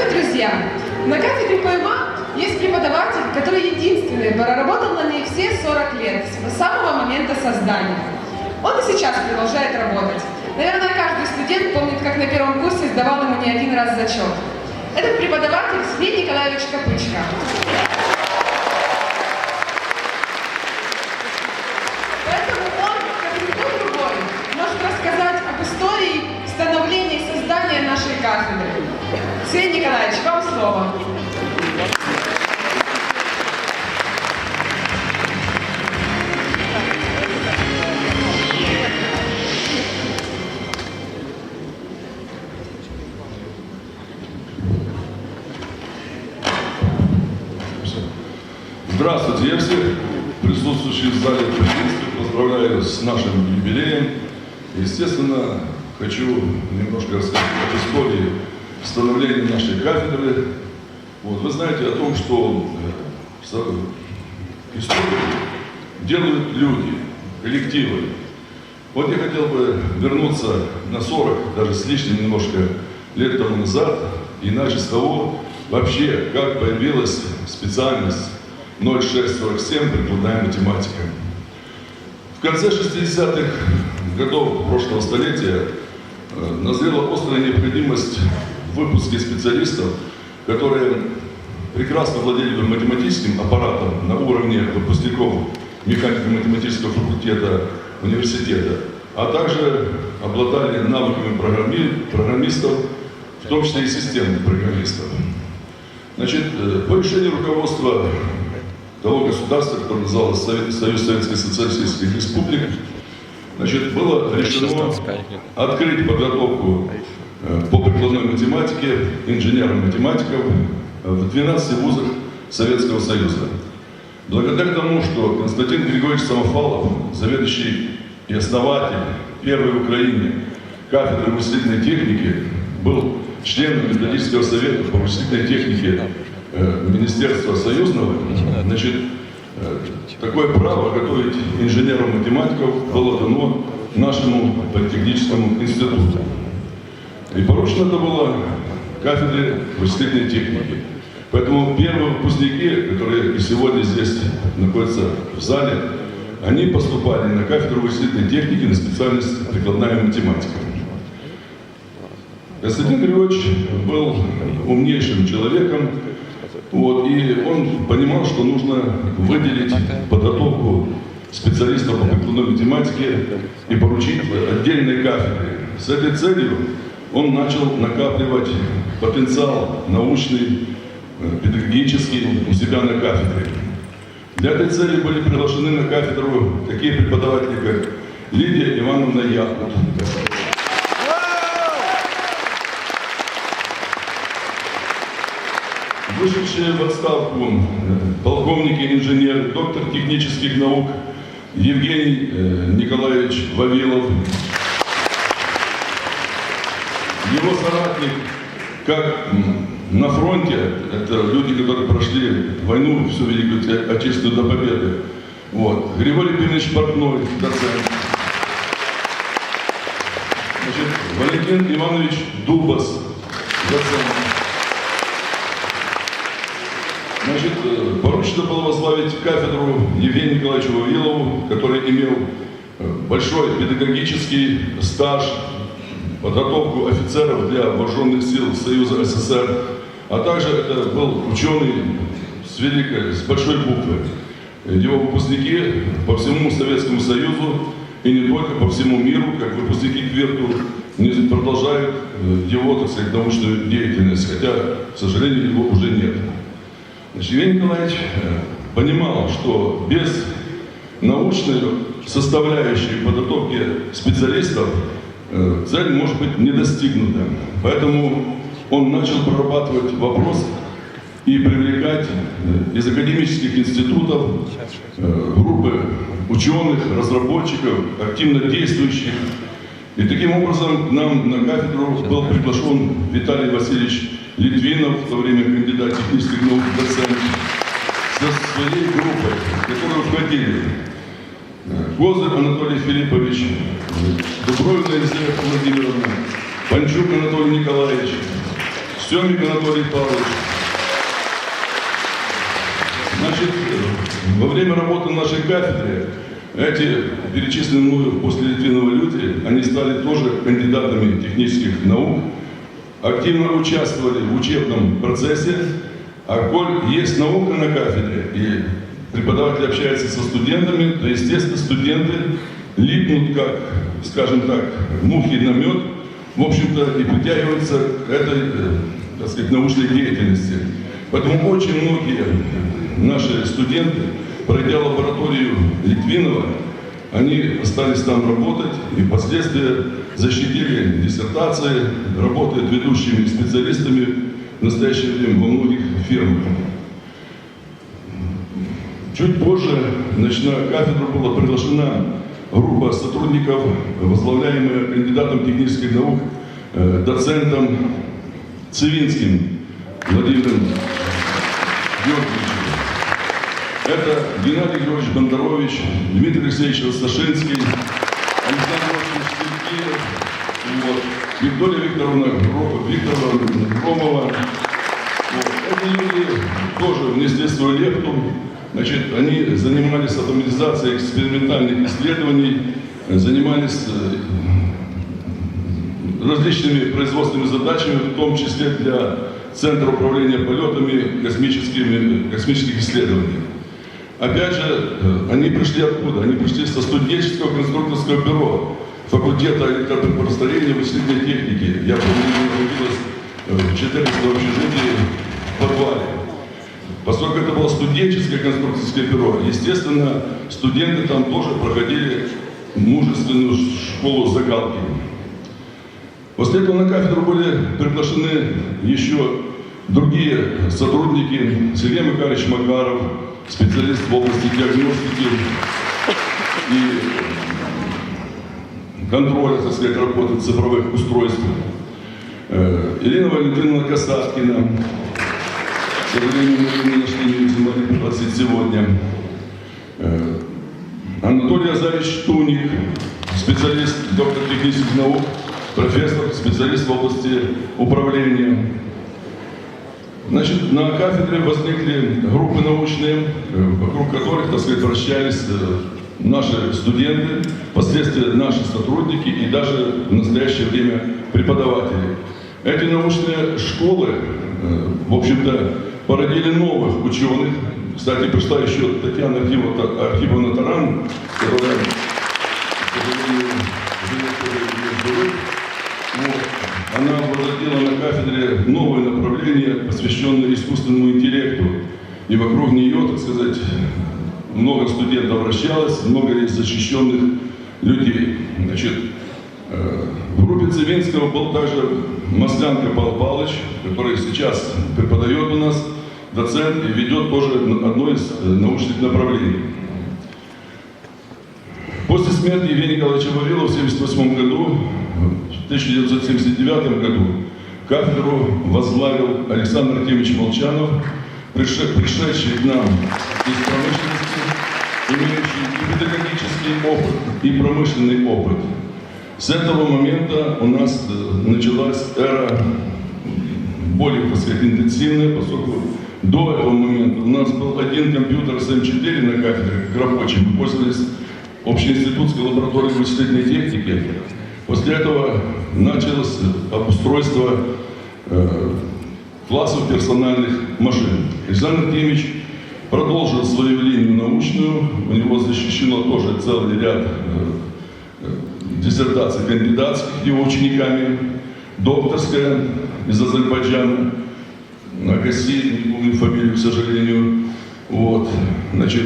Дорогие друзья, на кафедре ПМА есть преподаватель, который единственный проработал на ней все 40 лет, с самого момента создания. Он и сейчас продолжает работать. Наверное, каждый студент помнит, как на первом курсе сдавал ему не один раз зачет. Этот преподаватель Сергей Николаевич Копычка. Поэтому он, как и никто другой, может рассказать об истории становления и создания нашей кафедры. Сергей Николаевич, вам слово. Здравствуйте, я всех присутствующих в зале приветствую, поздравляю с нашим юбилеем. Естественно, хочу немножко рассказать об истории становления нашей кафедры. Вот, вы знаете о том, что э, историю делают люди, коллективы. Вот я хотел бы вернуться на 40, даже с лишним немножко лет тому назад, и начать с того, вообще, как появилась специальность 0647 прикладная математика. В конце 60-х годов прошлого столетия э, назрела острая необходимость выпуске специалистов, которые прекрасно владели математическим аппаратом на уровне выпускников механико-математического факультета университета, а также обладали навыками программи- программистов, в том числе и системных программистов. Значит, э, по решению руководства того государства, которое называлось Совет- Союз Советских Социалистических Республик, значит, было решено открыть подготовку э, по прикладной математике инженеров-математиков э, в 12 вузах Советского Союза. Благодаря тому, что Константин Григорьевич Самофалов, заведующий и основатель первой в Украине кафедры вычислительной техники, был членом методического совета по вычислительной технике э, Министерства Союзного, значит, э, такое право готовить инженеров-математиков было дано нашему политехническому институту. И поручено это было кафедре вычислительной техники. Поэтому первые выпускники, которые и сегодня здесь находятся в зале, они поступали на кафедру вычислительной техники на специальность прикладная математика. Константин Григорьевич был умнейшим человеком, вот, и он понимал, что нужно выделить подготовку специалистов по прикладной математике и поручить отдельной кафедре. С этой целью он начал накапливать потенциал научный, э, педагогический у себя на кафедре. Для этой цели были приглашены на кафедру такие преподаватели, как Лидия Ивановна Яхут, вышедшие в отставку э, полковники, инженеры, доктор технических наук Евгений э, Николаевич Вавилов, его соратник, как на фронте, это люди, которые прошли войну, всю Великую Отече- Отечественную до победы. Вот. Григорий Петрович Портной, доцент. Значит, Валентин Иванович Дубас, доцент. Значит, э, поручено было возглавить кафедру Евгению Николаевичу Вавилову, который имел э, большой педагогический стаж, подготовку офицеров для вооруженных сил Союза СССР, а также это был ученый с великой, с большой буквы. Его выпускники по всему Советскому Союзу и не только по всему миру, как выпускники КВИРТу, продолжают э, его, так сказать, научную деятельность, хотя, к сожалению, его уже нет. Значит, Евгений Николаевич э, понимал, что без научной составляющей подготовки специалистов цель может быть не достигнута. Поэтому он начал прорабатывать вопрос и привлекать э, из академических институтов э, группы ученых, разработчиков, активно действующих. И таким образом к нам на кафедру был приглашен Виталий Васильевич Литвинов, в то время кандидат технических наук, доцент, со своей группой, в которую входили э, Козырь Анатолий Филиппович, Дубровина Елизавета Владимировна, Панчук Анатолий Николаевич, Семик Анатолий Павлович. Значит, во время работы на нашей кафедре эти перечисленные после Литвинова люди, они стали тоже кандидатами технических наук, активно участвовали в учебном процессе, а коль есть наука на кафедре, и преподаватель общается со студентами, то, естественно, студенты липнут, как, скажем так, мухи на мед, в общем-то, и притягиваются к этой, э, так сказать, научной деятельности. Поэтому очень многие наши студенты, пройдя лабораторию Литвинова, они остались там работать и впоследствии защитили диссертации, работают ведущими специалистами в настоящее время во многих фирмах. Чуть позже значит, на кафедру была приглашена группа сотрудников, возглавляемая кандидатом технических наук, э, доцентом Цивинским Владимиром Георгиевичем. Это Геннадий Георгиевич Бондарович, Дмитрий Алексеевич Росташинский, Александр Иванович Сергеев, вот, Виктория Викторовна Викторовна Громова. Вот. Эти люди тоже внесли свою лепту. Значит, они занимались автоматизацией экспериментальных исследований, э, занимались э, различными производственными задачами, в том числе для Центра управления полетами космическими, космических исследований. Опять же, э, они пришли откуда? Они пришли со студенческого конструкторского бюро факультета электропостроения и вычислительной техники. Я помню, находилась э, в Поскольку это было студенческое конструкторское бюро, естественно, студенты там тоже проходили мужественную школу закалки. После этого на кафедру были приглашены еще другие сотрудники. Сергей Макарович Макаров, специалист в области диагностики и контроля, так сказать, работы цифровых устройств. Э, Елена Валентиновна Касаткина, сожалению, мы не нашли, пригласить сегодня. Э, Анатолий Азаревич Туник, специалист, доктор технических наук, профессор, специалист в области управления. Значит, на кафедре возникли группы научные, э, вокруг которых, так сказать, вращались э, наши студенты, впоследствии наши сотрудники и даже в настоящее время преподаватели. Эти научные школы, в общем-то, породили новых ученых. Кстати, пришла еще Татьяна Архивовна, Таран, которая. Она возродила на кафедре новое направление, посвященное искусственному интеллекту. И вокруг нее, так сказать, много студентов вращалось, много защищенных людей. Значит, э, в группе Цивинского был также Маслянка Павел Павлович, который сейчас преподает у нас, доцент и ведет тоже одно из э, научных направлений. После смерти Евгения Николаевича Вавилова в 1978 году, в 1979 году, кафедру возглавил Александр Артемьевич Молчанов, прише- пришедший к нам из промышленности, имеющий и педагогический опыт, и промышленный опыт. С этого момента у нас э, началась эра более, так сказать, интенсивная, поскольку до этого момента у нас был один компьютер СМ4 на кафедре, как рабочий, мы пользовались общеинститутской лабораторией вычислительной техники. После этого началось обустройство э, классов персональных машин. Александр Артемьевич продолжил свою линию научную, у него защищено тоже целый ряд э, диссертаций кандидатских его учениками, докторская из Азербайджана, Агаси, не помню фамилию, к сожалению. Вот. Значит,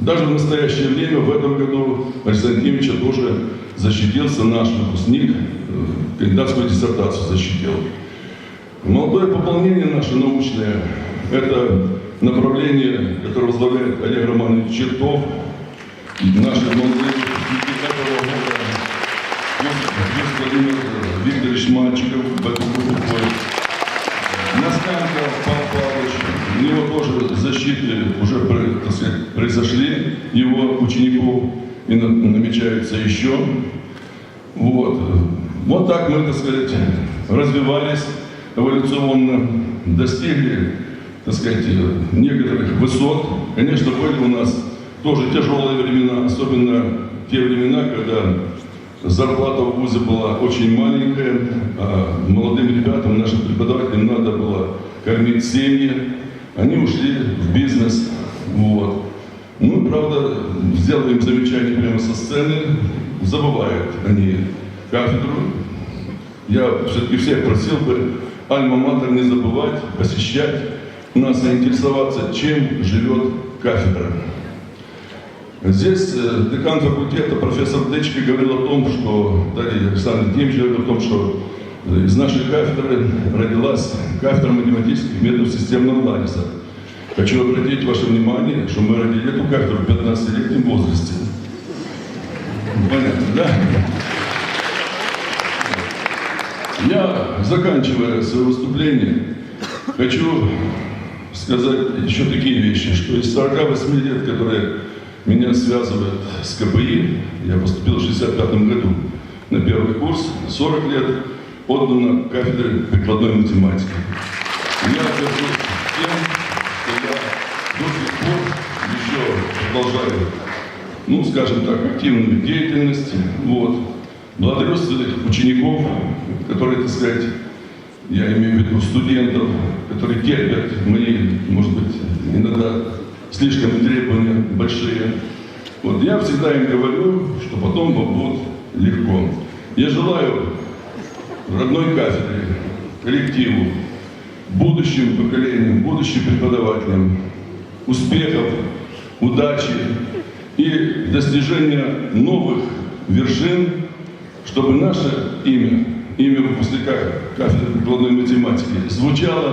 даже в настоящее время, в этом году, Александр Артемьевича тоже защитился наш выпускник, э, кандидатскую диссертацию защитил. Молодое пополнение наше научное – это направление, которое возглавляет Олег Романович Чертов, наши молодые Владимир Викторович Мальчиков входит. Настанка Павел Павлович, у него тоже защиты уже так сказать, произошли, его учеников и на- намечается еще. Вот. Вот так мы, так сказать, развивались, эволюционно достигли, так сказать, некоторых высот. Конечно, были у нас тоже тяжелые времена, особенно те времена, когда зарплата в ВУЗе была очень маленькая, а молодым ребятам, нашим преподавателям надо было кормить семьи, они ушли в бизнес. Вот. Ну, правда, сделаем замечание прямо со сцены, забывают они кафедру. Я все-таки всех просил бы альма-матер не забывать, посещать, нас заинтересоваться, чем живет кафедра. Здесь э, декан факультета профессор Дечки говорил о том, что, Дарья Александр Дмитриевич говорил о том, что э, из нашей кафедры родилась кафедра математических методов системного анализа. Хочу обратить ваше внимание, что мы родили эту кафедру в 15-летнем возрасте. Понятно, да? Я, заканчивая свое выступление, хочу сказать еще такие вещи, что из 48 лет, которые меня связывают с КПИ, я поступил в 65 году на первый курс, 40 лет отдано кафедре прикладной математики. Я горжусь тем, что я до сих пор еще продолжаю, ну, скажем так, активную деятельность. Вот. Благодарю своих учеников, которые, так сказать, я имею в виду студентов, которые терпят мои, может быть, иногда слишком требования большие. Вот я всегда им говорю, что потом вам будет легко. Я желаю родной кафедре, коллективу, будущим поколениям, будущим преподавателям успехов, удачи и достижения новых вершин, чтобы наше имя, имя выпускника кафедры прикладной математики звучало